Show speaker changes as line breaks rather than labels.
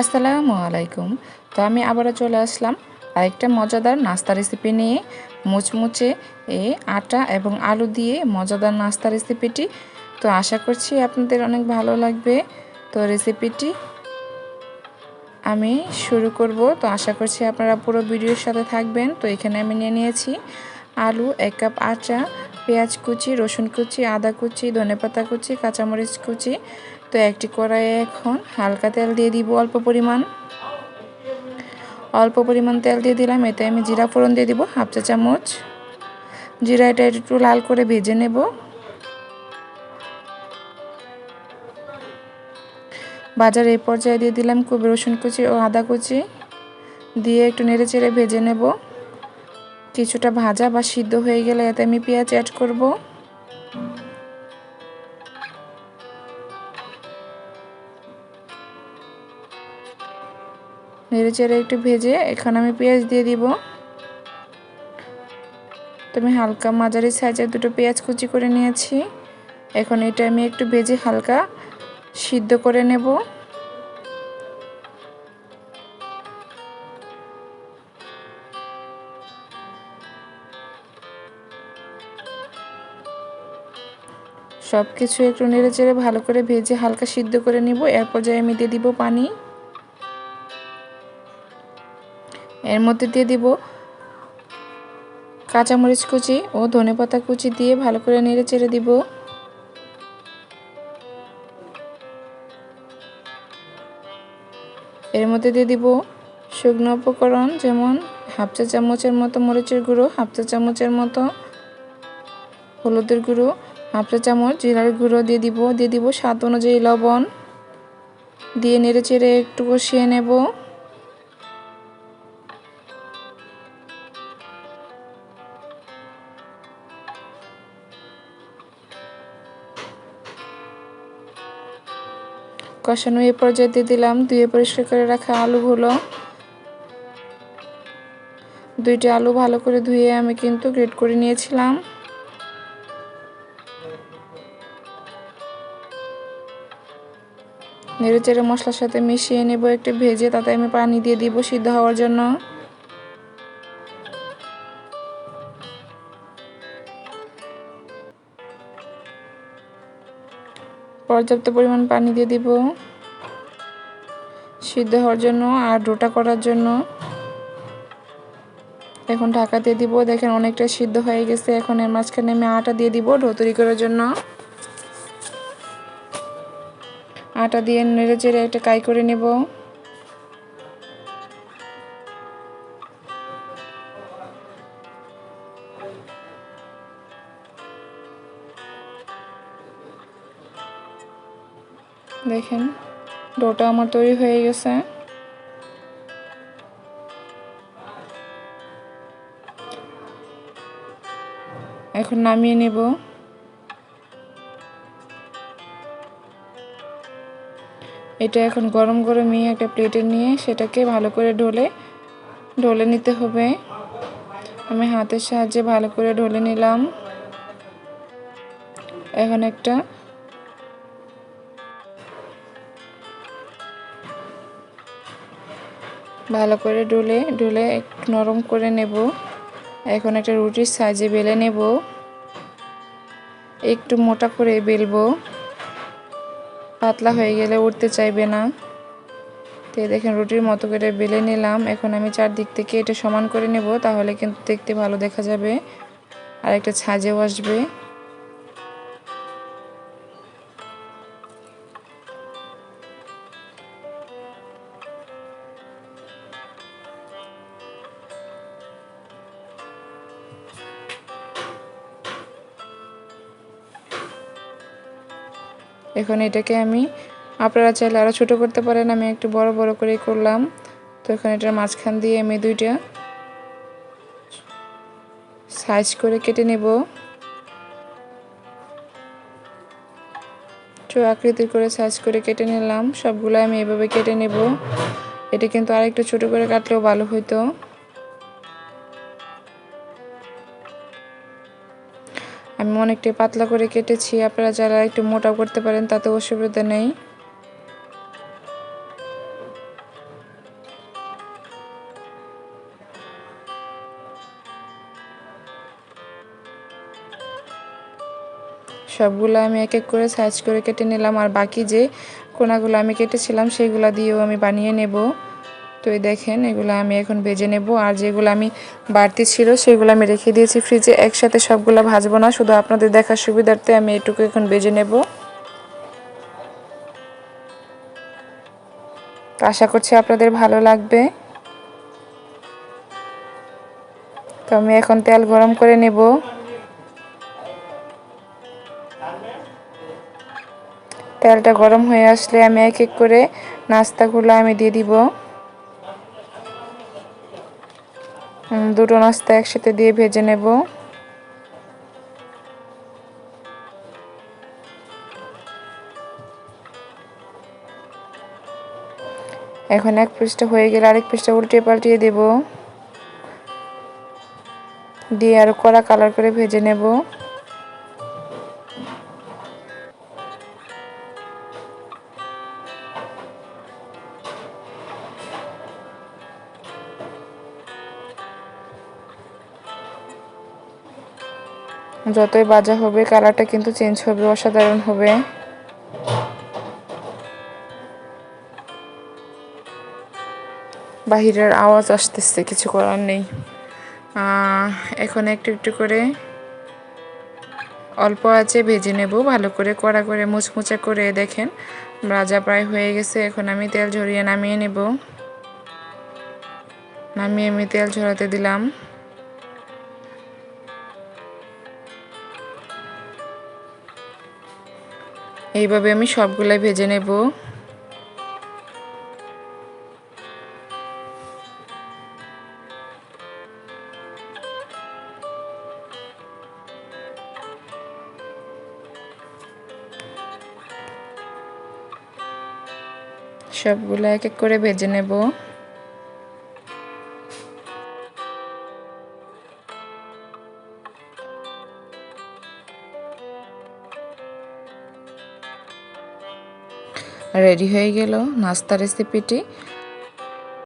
আসসালামু আলাইকুম। তো আমি আবারও চলে আসলাম আরেকটা মজাদার নাস্তা রেসিপি নিয়ে। মুচমুচে এ আটা এবং আলু দিয়ে মজাদার নাস্তা রেসিপিটি তো আশা করছি আপনাদের অনেক ভালো লাগবে। তো রেসিপিটি আমি শুরু করব। তো আশা করছি আপনারা পুরো ভিডিওর সাথে থাকবেন। তো এখানে আমি নিয়ে নিয়েছি আলু, এক কাপ আটা পেঁয়াজ কুচি, রসুন কুচি, আদা কুচি, ধনেপাতা কুচি, কাঁচামরিচ কুচি তো একটি কড়াইয়ে এখন হালকা তেল দিয়ে দিব অল্প পরিমাণ। অল্প পরিমাণ তেল দিয়ে দিলাম, এতে আমি জিরা ফোড়ন দিয়ে দিব, হাফ চা চামচ। জিরা এটা একটু লাল করে ভেজে নেব। বাজার এই পর্যায়ে দিয়ে দিলাম খুব রসুন কুচি ও আদা কুচি। দিয়ে একটু নেড়ে চেড়ে ভেজে নেব। কিছুটা ভাজা বা সিদ্ধ হয়ে গেলে এতে আমি পেঁয়াজ অ্যাড করব। নেড়ে চেড়ে একটু ভেজে এখন আমি পেঁয়াজ দিয়ে দিব। তো আমি হালকা মাঝারি সাইজের দুটো পেঁয়াজ কুচি করে নিয়েছি। এখন এটা আমি একটু ভেজে হালকা সিদ্ধ করে নেব। সব কিছু একটু নেড়ে চেড়ে ভালো করে ভেজে হালকা সিদ্ধ করে নিব। এরপর যাই আমি দিয়ে দিব পানি। এর মধ্যে দিয়ে দিব কাঁচামরিচ কুচি ও ধনেপাতা কুচি দিয়ে ভালো করে নেড়ে চেড়ে দিব। এর মধ্যে দিয়ে দিব শুকনো উপকরণ যেমন হাফ চা চামচের মতো মরিচের গুঁড়ো, হাফ চা চামচের মতো হলুদের গুঁড়ো, হাফ চা চামচ জিরার গুঁড়ো দিয়ে দিব। দিয়ে দিব স্বাদ অনুযায়ী লবণ। দিয়ে নেড়ে চেড়ে একটু কষিয়ে নেব। কষানো এই পর্যায়ে দিয়ে দিলাম। ধুয়ে পরিষ্কার করে রাখা আলুগুলো। দুইটি আলু ভালো করে ধুয়ে আমি কিন্তু গ্রেট করে নিয়েছিলাম। নেড়ে চেড়ে মশলার সাথে মিশিয়ে নেব একটু ভেজে, তাতে আমি পানি দিয়ে দিব সিদ্ধ হওয়ার জন্য। পর্যাপ্ত পরিমাণ পানি দিয়ে দিব, সিদ্ধ হওয়ার জন্য আর ডোটা করার জন্য। এখন ঢাকা দিয়ে দিব, দেখেন অনেকটা সিদ্ধ হয়ে গেছে। এখন এর মাঝখানে আমি আটা দিয়ে দিব ডো তৈরি করার জন্য। আটা দিয়ে নেড়ে চেড়ে একটা কাই করে নেব। দেখেন, ডোটা আমার তৈরি হয়ে গেছে। এখন নামিয়ে নেব। এটা এখন গরম গরমই একটা প্লেটে নিয়ে সেটাকে ভালো করে ঢলে ঢলে নিতে হবে। আমি হাতের সাহায্যে ভালো করে ঢলে নিলাম। এখন একটা ভালো করে ডুলে ডুলে নরম করে নেব। এখন একটা রুটির সাইজে বেলে নেব। একটু মোটা করে বেলবো। পাতলা হয়ে গেলে উঠতে চাইবে না। তো দেখেন, রুটির মতো করে বেলে নিলাম। এখন আমি চারদিক থেকে এটা সমান করে নেব, তাহলে কিন্তু দেখতে ভালো দেখা যাবে। আর একটা ছাজেও আসবে। এখন এটাকে আমি, আপনারা চাইলে আরও ছোটো করতে পারেন, আমি একটু বড় বড় করেই করলাম। তো এখন এটার মাঝখান দিয়ে আমি দুইটা সাইজ করে কেটে নেব। চো আকৃতির করে সাইজ করে কেটে নিলাম সবগুলো আমি এভাবে কেটে নেব। এটা কিন্তু আরেকটু ছোট করে কাটলেও ভালো হইতো। অনেকটাই পাতলা করে কেটেছি। আপনারা যারা একটু মোটা করতে পারেন, তাতে অসুবিধা নেই। সবগুলো আমি এক এক করে সাইজ করে কেটে নিলাম। আর বাকি যে কোনাগুলো আমি কেটেছিলাম, সেগুলো দিয়েও আমি বানিয়ে নেব। তো এই দেখেন, এগুলো আমি এখন ভেজে নেব। আর যেগুলো আমি বাড়তি ছিল, সেগুলো আমি রেখে দিয়েছি ফ্রিজে। একসাথে সবগুলো ভাজবো না, শুধু আপনাদের দেখার সুবিধার্থে আমি এটুকু এখন ভেজে নেব। আশা করছি আপনাদের ভালো লাগবে। তো আমি এখন তেল গরম করে নেব। তেলটা গরম হয়ে আসলে আমি এক এক করে নাস্তাগুলো আমি দিয়ে দিব। দুটো নাস্তা একসাথে দিয়ে ভেজে নেব। এখন এক পৃষ্ঠা হয়ে গেলে আরেক পৃষ্ঠা উল্টিয়ে পাল্টিয়ে দেব। দিয়ে আরও কড়া কালার করে ভেজে নেব। যতই বাজা হবে, কালারটা কিন্তু চেঞ্জ হবে, অসাধারণ হবে। বাহিরের আওয়াজ আসতেছে, কিছু করার নেই। এখন একটু একটু করে অল্প আছে, ভেজে নেব, ভালো করে কড়া করে মুচমুচা করে দেখেন। রাজা প্রায় হয়ে গেছে, এখন আমি তেল ঝরিয়ে নামিয়ে নেব। নামিয়ে আমি তেল ঝরাতে দিলাম। এইভাবে আমি সবগুলাই ভেজে নেব। সবগুলো এক এক করে ভেজে নেব। রেডি হয়ে গেল নাস্তা রেসিপিটি